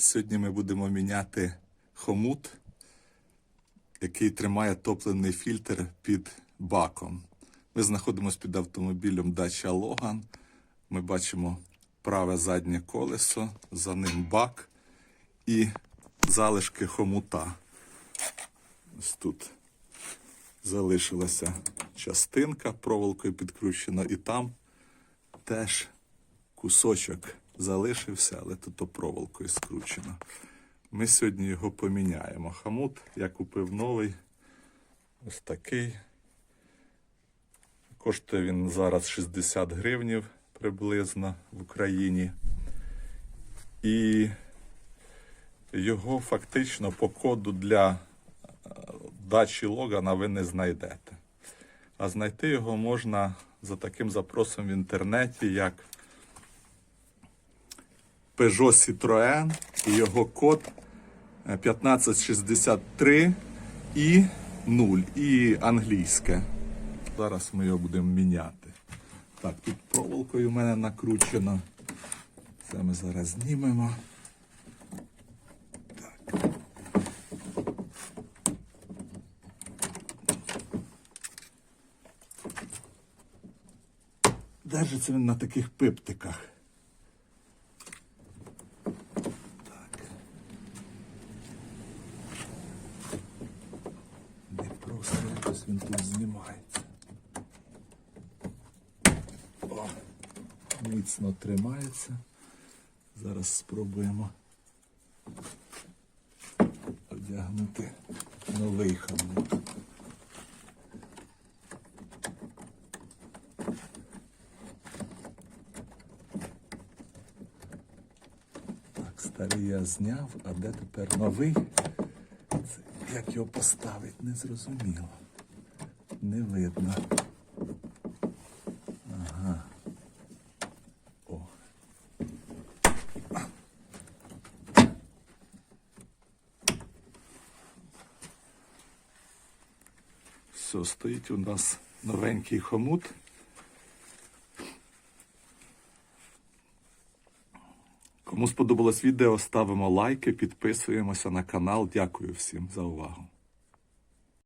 Сьогодні ми будемо міняти хомут, який тримає топливний фільтр під баком. Ми знаходимося під автомобілем Dacia Logan. Ми бачимо праве заднє колесо, за ним бак і залишки хомута. Ось тут залишилася частинка проволокою підкручена, і там теж кусочок залишився, але тут проволокою скручено. Ми сьогодні його поміняємо. Хамут я купив новий. Ось такий. Коштує він зараз 60 гривнів приблизно в Україні. І його фактично по коду для е, дачі Логана ви не знайдете. А знайти його можна за таким запросом в інтернеті, як Peugeot Citroën і його код е, 1563 і 0 і англійське. Зараз ми його будемо міняти. Так, тут проволокою в мене накручено. Це ми зараз знімемо. Держиться він на таких пиптиках. Так. Не якось він тут знімається. О, міцно тримається. Зараз спробуємо одягнути новий хамут. Так, старий я зняв, а де тепер новий? Як його поставити, не зрозуміло. Не видно. Ага. О. Все, стоїть у нас новенький хомут. Кому сподобалось відео, ставимо лайки, підписуємося на канал. Дякую всім за увагу.